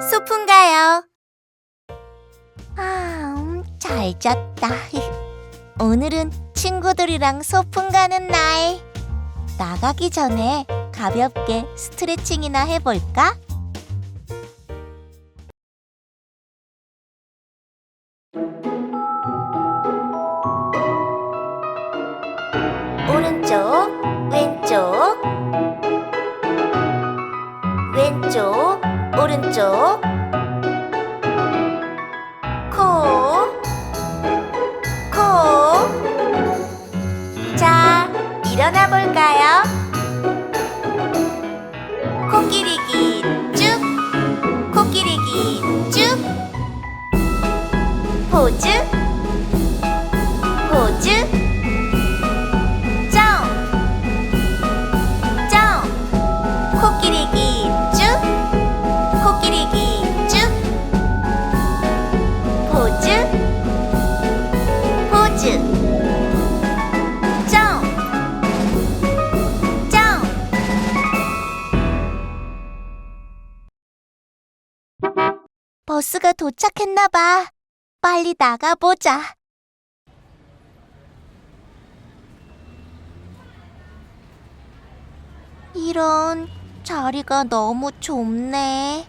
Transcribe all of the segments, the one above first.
소풍 가요. 아, 음, 잘 잤다. 오늘은 친구들이랑 소풍 가는 날. 나가기 전에 가볍게 스트레칭이나 해볼까? 버스가 도착했나 봐. 빨리 나가보자. 이런 자리가 너무 좁네.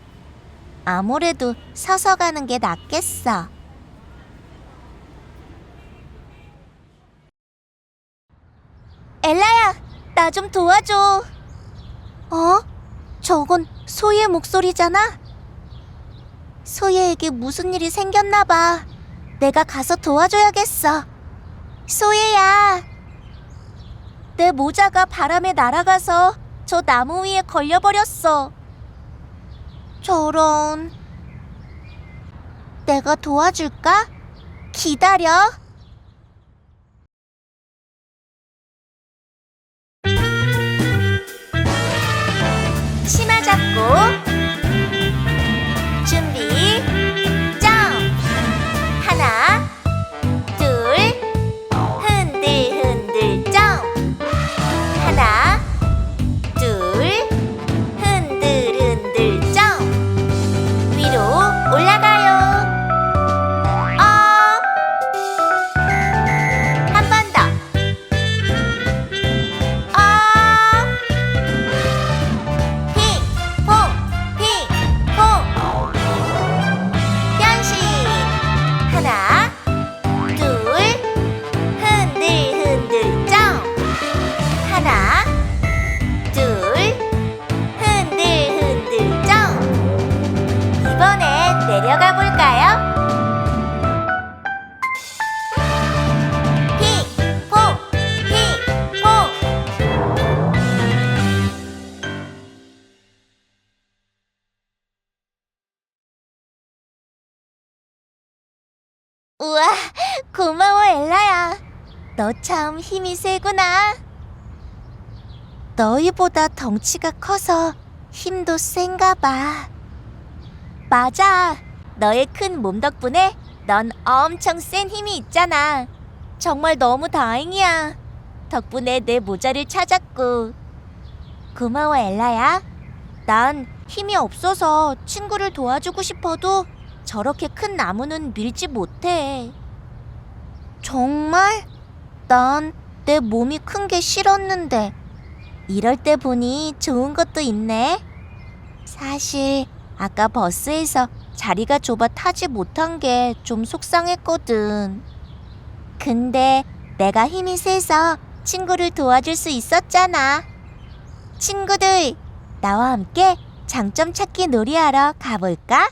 아무래도 서서 가는 게 낫겠어. 엘라야, 나 좀 도와줘. 어? 저건 소희의 목소리잖아? 소희에게 무슨 일이 생겼나 봐. 내가 가서 도와줘야겠어. 소희야. 내 모자가 바람에 날아가서 저 나무 위에 걸려버렸어. 저런. 내가 도와줄까? 기다려. 우와, 고마워, 엘라야. 너 참 힘이 세구나. 너희보다 덩치가 커서 힘도 센가 봐. 맞아. 너의 큰 몸 덕분에 넌 엄청 센 힘이 있잖아. 정말 너무 다행이야. 덕분에 내 모자를 찾았고. 고마워, 엘라야. 난 힘이 없어서 친구를 도와주고 싶어도 저렇게 큰 나무는 밀지 못해. 정말? 난 내 몸이 큰 게 싫었는데. 이럴 때 보니 좋은 것도 있네. 사실 아까 버스에서 자리가 좁아 타지 못한 게 좀 속상했거든. 근데 내가 힘이 세서 친구를 도와줄 수 있었잖아. 친구들, 나와 함께 장점 찾기 놀이하러 가볼까?